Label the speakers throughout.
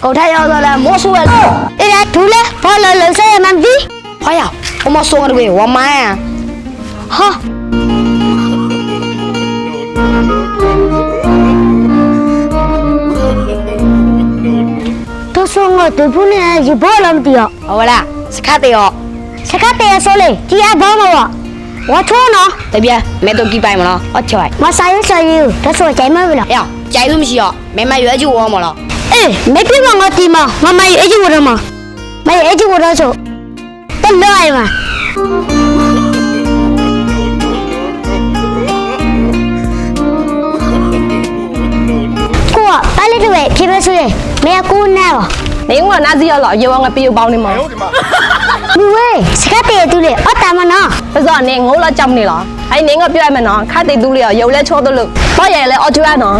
Speaker 1: 狗太要了，魔术了，一来图了，跑了人生也蛮低。哎呀，我们说的喂，我妈呀，哈。都说我对不呢，一波那么低哦。好啦，是卡的哦。是卡的说嘞，第二包了我，我错了。这边没多几百么了，我错。我啥也啥有，他说我再买不了。哎呀，再都没有，没买月就我么了。 အေးမဖြစ်မှာငါဒီမှာငါမရဲ့အကြီးဝရမှာမရဲ့အကြီးဝရဆိုတက်လွိုင်မှာကိုကပါလက်တွေဖြေမဆွေးမရကိုနာပါ
Speaker 2: နေဦးကနာစီရလောရေဝငါပြေပေါင်းနေမှာ
Speaker 1: လူဝဲစကတဲ့သူလေအတမနော်
Speaker 2: ပစောနေငိုးလာကြောက်နေလားအဲ့နေငါပြောရမယ်နော်ခတ်တိတူလေးရောရုပ်လဲချောတယ်လို့တော့ရဲလဲအော်ကျွမ်းနော်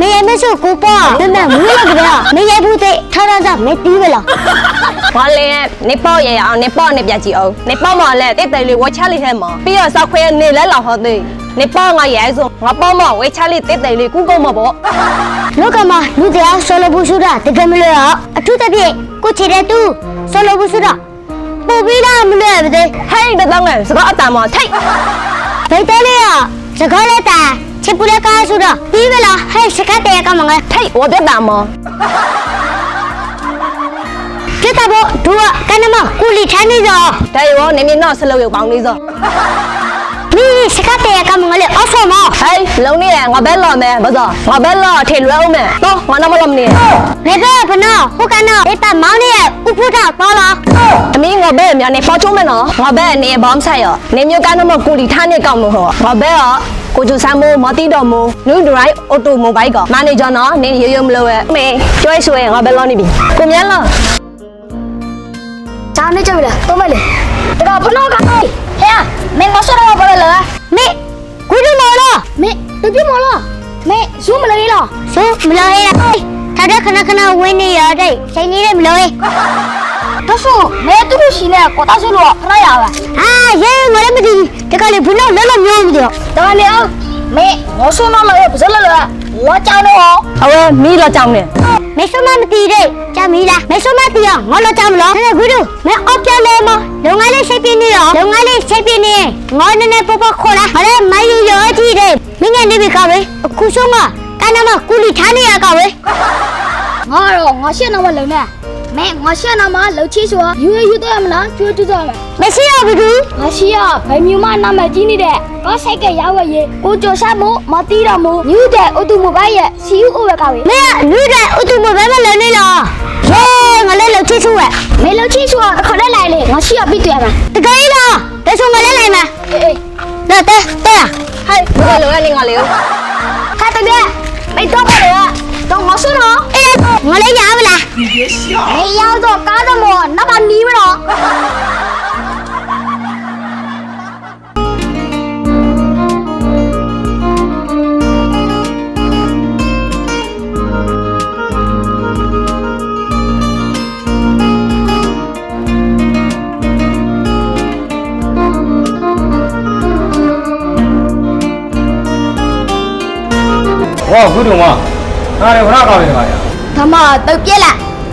Speaker 1: မရမဆိုကိုပေါ့မမမွေးလောက်ကြမရဘူးတဲ့ထားရတာမတီးပဲလား
Speaker 2: ငါလည်းနေပေါ့ရဲအောင်နေပေါ့နေပြကြည့်အောင်နေပေါ့မလဲတိတ်တယ်လေးဝချလေးဟဲ့မပြီးတော့စောက်ခွဲနေလဲလောက်ဟောသေးနေပေါ့ငါရဲဆိုငါပေါ့မဝချလေးတိတ်တယ်လေးကုကုမပေါ့
Speaker 1: လောကမှာလူတရားဆောလဘူးဆိုတာတကယ်မလို့ရအထူးသဖြင့်ကိုချစ်တဲ့သူဆောလဘူးဆိုတာပူပြီးတော့မလို့ရပါသေး
Speaker 2: ဟဲ့တန်းငယ်စကားအတန်မထိတ်
Speaker 1: ဘယ်တဲလေးရစကားလက်တာချစ်ပူလက်ကားဆိုတာပြီးပဲလားဟဲ့စကတဲ့ကမငါ
Speaker 2: ထိတ်ဝပြတာမ
Speaker 1: ပြတ်တာပေါ့သူကကနမကူလီထမ်းနေစော
Speaker 2: တဲ့ရောနေနေတော့ဆလို့ရုပ်ပေါင်းနေစော
Speaker 1: မိစကတဲ့ကမငါလေအော်ဖော်မ
Speaker 2: ဟဲ့လုံးနေငါဘဲလော်မယ်ပစောငါဘဲလော်ထေလွဲအောင်မယ်တော့ငါနမလမနေ
Speaker 1: ဘယ်ပဲဖနော်ဟုတ်ကနော်ဒေတာမောင်းနေဥပုဒ္ဒတော်လား
Speaker 2: အမင်းငါဘဲမြန်နေပေါ်ချုံးမယ်နော်ငါဘဲနေဘောင်းဆိုင်ရနေမျိုးကနမကူလီထားနေကောင်းလို့ဟောငါဘဲရကိုကျူဆမ်းမိုးမတိတော်မိုးနူဒရိုက်အော်တိုမိုဘိုက်ကမန်နေဂျာနော်နေရရမလို့ရဲ့မေကျွဲဆွဲငါဘဲလော်နေပြီကိုမြန်လား
Speaker 1: ဇာနေကြပြီလားတော့မလေတကဖနော်ကဟဲ့ မင်းမဆောရပါလားမေကိုရမလားမေတပြမလားမေဇူးမလေးလားဇူးမလေးလားထားတဲ့ခဏခဏဝင်းနေရတဲ့ချိန်ကြီးနဲ့မလို့တော့ဆိုမဲသူတို့ရှိနေကိုတာဆိုလို့ခဏရပါအာရဲငါလည်းမသိတကလေးဘုနောက်လည်းလည်းမျိုးမသိတော့တော်လေအောင် မေငေါဆိုးမလာရပါစလလာဝါချောင်းတော့
Speaker 2: အဝဲမီးတော့ကြောင်းနေ
Speaker 1: မေဆိုးမမတီတဲ့ကြမီးလားမေဆိုးမတီရောငေါလို့ကြောင်းမလားဟဲ့ဂူဒူမေအော့ပြလဲမလုံငါလေးရှိပ်ပြနေရောလုံငါလေးရှိပ်ပြနေငေါနည်းနည်းပေါပေါခေါ်လာဟဲ့မယူရောကြည့်တဲ့မင်းကနေပြီကပဲအခုဆုံးကကနမကူလီထားနေရကပဲ
Speaker 3: ငါတော့ငါရှင်းတော့မလုံနဲ့ မဲငါရှက်နာမလောက်ချီဆိုရွေရွေတော့မလားကျွေးတူတော့မယ်
Speaker 1: မရှိရဘူးသူ
Speaker 3: မရှိရဘယ်မျိုးမှနာမကြီးနေတဲ့ကောဆိုင်ကရောက်ရရင်ကိုကျော်ရှာမို့မတီးတော့မို့ညူတဲ့အုတ်တူမိုဘိုင်းရဲ့ CU အိုဝဲကပဲ
Speaker 1: မဲညူတဲ့အုတ်တူမိုဘိုင်းမလဲနေလားဟေးငါလည်းလောက်ချီဆိုရ
Speaker 3: မဲလောက်ချီဆိုခေါ်လိုက်လိုက်လေငါရှိရပြီတွေ့မှာတ
Speaker 1: ကယ်လားတဆုံငါလည်းလို
Speaker 3: က်မှာ
Speaker 1: အေးနော်တဲတဲ
Speaker 2: ဟဲ့ဘာလို့လဲငါလေ
Speaker 3: ခါတကယ်မိတော့ပါလေတော့ငါဆွ
Speaker 1: နော်အေးငါလည်းရ
Speaker 3: မလား 你别笑。哎呀，这干什么？那
Speaker 4: 把你们了。哇，胡总啊，那你回哪搞的呀？
Speaker 1: 他妈都变了。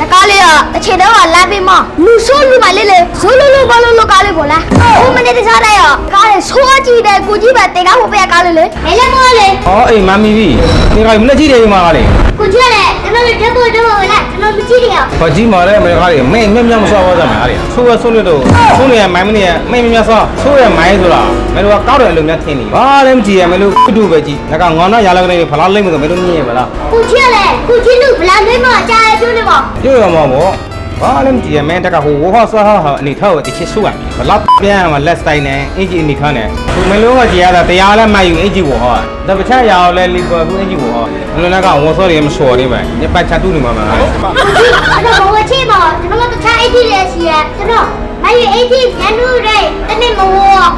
Speaker 1: တကားလေးကတစ်ချိန်တော့လမ်းပေးမလူဆိုးလူမလေးလေဇိုးလူလူဘာလို့လူကားလေးပေါ်လားဟိုမနေ့တခြားတဲ့ရောကားလေးဆိုးကြည့်တယ်ကူကြီးပဲတင်ကားဖို့ပြကားလေးလေမဲလည်းမောလေ
Speaker 4: ဟောအေးမမီပြီဒီကမနေ့ကြည့်တယ်ဒီမှာကလေ
Speaker 1: ကူကြီးလည်းကျွန်တော်တို့တက်ဖို့တက်ဖို့လားကျွန်တော်မကြည့်ရအောင်
Speaker 4: ဘာကြီးမာလဲမဲခါလေးမဲမြက်မြက်မဆောပါကြမှာလေဆိုးရဆိုးလို့တော့ဆိုးနေရမိုင်းမနေရမဲမြက်မြက်ဆောဆိုးရမိုင်းဆိုတာမဲတို့ကကောက်တယ်လို့များထင်နေဘာလည်းမကြည့်ရမဲလို့ကုတုပဲကြည့်ဒါကငေါနာရလာကနေဖလားလိမ့်မလို့မဲတို့မြင်ရမလား
Speaker 1: ကူကြီးလည်းကူကြီးလူဗလာနေမှာကြားရပြနေမှာ
Speaker 4: ပြောရမှာပေါ့ ဘာလဲမကြည့်ရမဲတက်ကဟိုဝဟဆာဟာအနေထားကိုတစ်ချက်ရှုရဘလောက်ပြန်မှာလက်ဆိုင်နဲ့အင်ဂျီအနေခါနဲ့သူမလို့ကကြည်ရတာတရားလည်းမယူအင်ဂျီဘောဟာတပချရအောင်လဲလီဗာပူးအင်ဂျီဘောဟာဘလို့လည်းကဝဆော်ရမဆော်နေမယ်ညပတ်ချတူနေမှာမှာ
Speaker 1: အဲ့တော့ဘောဝချေပါကျွန်တော်တခြားအင်ဂျီလည်းရှိရကျွန်တော်မယူအင်ဂျီညနူရဲတနေ့
Speaker 4: မဝေါ်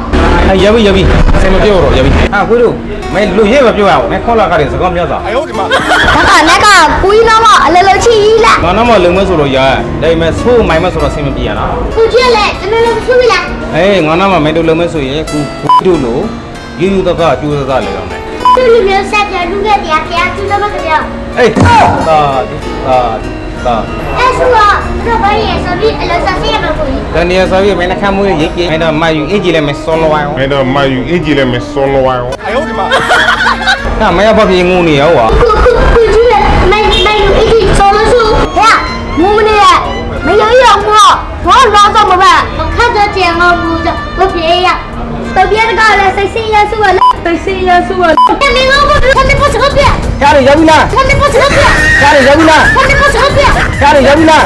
Speaker 4: ရပြီရပြီအစမပြောတော့ရပြီအာကိုတို့ မင်းလူရဲမပြောရအောင်မင်းခေါ်လာကြတယ်စကားများစား
Speaker 1: 那个那个，故意的嘛，来来去去了。
Speaker 4: ငါတော့မလုံမဲဆိုတော့ရဒါပေမဲ့ဆိုးမိုင်မဲဆိုတော့စင်မပြေရလား
Speaker 1: 不去了，真的不去了。
Speaker 4: အေးငါတော့မမင်းတို့လုံမဲဆိုရင်ကူကိုတို့လို့ယူယူတကကျိုးသားလေတော့မယ်
Speaker 1: 这里面三条路个点点，就那么个点。
Speaker 4: အေးသာသာသာ
Speaker 1: 但是我这把也是比二十四个可以。
Speaker 4: တန်နေဆိုပြီးမင်းနှခမ်းမွေး Tak. Eh suah, sudah bayar sabi ala sasi apa kuli. Dan dia sabi
Speaker 5: mana kamu ye ye. Ada mayu eji le mes solo wa. Ada mayu eji
Speaker 4: le mes solo wa. Ayo di ma. Tak maya
Speaker 1: apa pi ngu ni ya wa. Kuju le mayu mayu eji solo su. Ya, mu ni le. 没有用过，我老怎么办？我看着钱我捂着，我便宜。 တော်ပြက်ကလည်းစိတ်ဆင်းရဲစုပါလားစိတ်ဆင်းရဲစုပါလားမင်းငါ့ကိုဘ
Speaker 4: ယ်
Speaker 1: လိုပတ်
Speaker 3: စခပ်ပြ
Speaker 4: ရတယ်ရောက်ပြီလား
Speaker 1: ဘယ်လိုပတ်စ
Speaker 4: ခပ်ပြရတယ်ရောက်ပြီလား
Speaker 1: ဘယ်လိုပတ်စ
Speaker 4: ခပ်ပြရတယ်ရောက်ပြီလား